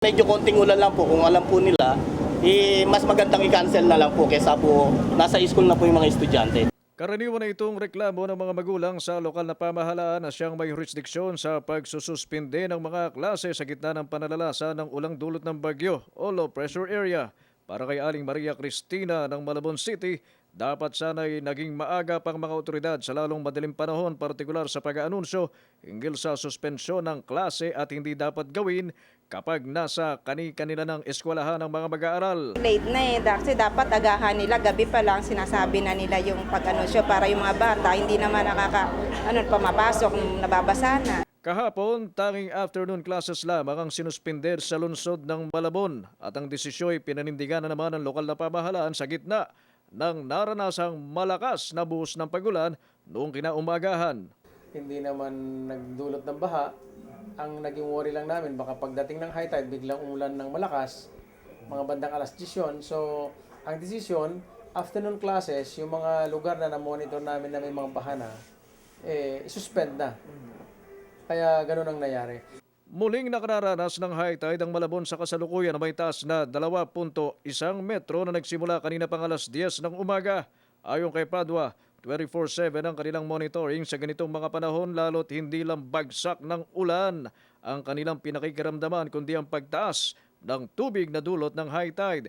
Medyo konting ulan lang po, kung alam po nila, eh, mas magandang i-cancel na lang po kesa po nasa school na po yung mga estudyante. Karaniwan na itong reklamo ng mga magulang sa lokal na pamahalaan na siyang may jurisdiksyon sa pagsususpinde ng mga klase sa gitna ng panalasa ng ulang dulot ng bagyo o low pressure area. Para kay Aling Maria Cristina ng Malabon City, dapat sana'y naging maaga pang mga otoridad sa lalong madaling panahon partikular sa pag-aanunsyo hinggil sa suspensyon ng klase at hindi dapat gawin kapag nasa kani-kanila ng eskwelahan ng mga mag-aaral. Late na eh, kasi dapat agahan nila, gabi pa lang sinasabi na nila yung pag-anunsyo para yung mga bata, hindi naman nakaka, ano, pumapasok, nababasa na. Kahapon, tanging afternoon classes lamang ang sinuspender sa lungsod ng Malabon at ang desisyo'y pinanindigan na naman ng lokal na pamahalaan sa gitna ng naranasang malakas na buhos ng pagulan noong kinaumagahan. hindi naman nagdulot ng baha. Ang naging worry lang namin, baka pagdating ng high tide, biglang umulan ng malakas, mga bandang alas 10 yun. So, ang desisyon, afternoon classes, yung mga lugar na na-monitor namin na may mga baha na, eh, suspend na. Kaya ganun ang nangyari. Muling nakararanas ng high tide ang Malabon sa kasalukuyan na may taas na 2.1 metro na nagsimula kanina pang alas 10 ng umaga. Ayon kay Padua, 24-7 ang kanilang monitoring sa ganitong mga panahon lalo't hindi lang bagsak ng ulan ang kanilang pinakikiramdaman kundi ang pagtaas ng tubig na dulot ng high tide.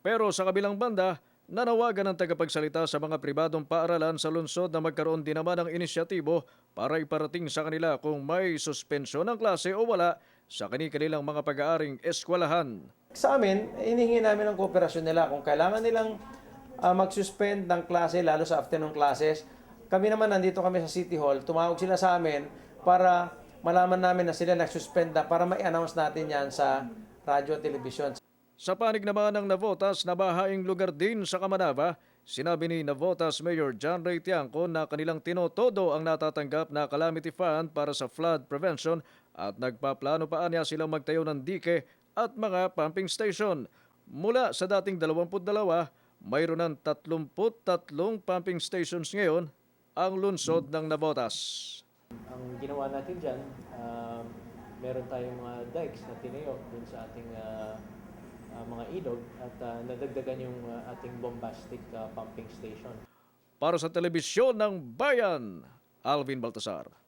Pero sa kabilang banda, nanawagan ng tagapagsalita sa mga pribadong paaralan sa lungsod na magkaroon din naman ng inisyatibo para iparating sa kanila kung may suspensyon ng klase o wala sa kani-kanilang mga pag-aaring eskwelahan. Sa amin, hinihingi namin ang kooperasyon nila. Kung kailangan nilang ah, mag-suspend ng klase, lalo sa afternoon classes, kami naman nandito kami sa City Hall, tumawag sila sa amin para malaman namin na sila nag-suspend na para mai-announce natin yan sa radyo at telebisyon. Sa panig naman ng Navotas na bahaing lugar din sa Kamanaba, sinabi ni Navotas Mayor John Ray Tiangco na kanilang tinotodo ang natatanggap na calamity fund para sa flood prevention at nagpaplano pa niya silang magtayo ng dike at mga pumping station. Mula sa dating 22, mayroon ng 33 pumping stations ngayon ang lungsod ng Navotas. Ang ginawa natin dyan, um, meron tayong mga dikes na tinayo dun sa ating ah, ah, mga ilog at ah, nadagdagan yung ah, ating bombastic ah, pumping station. Para sa telebisyon ng Bayan, Alvin Baltasar.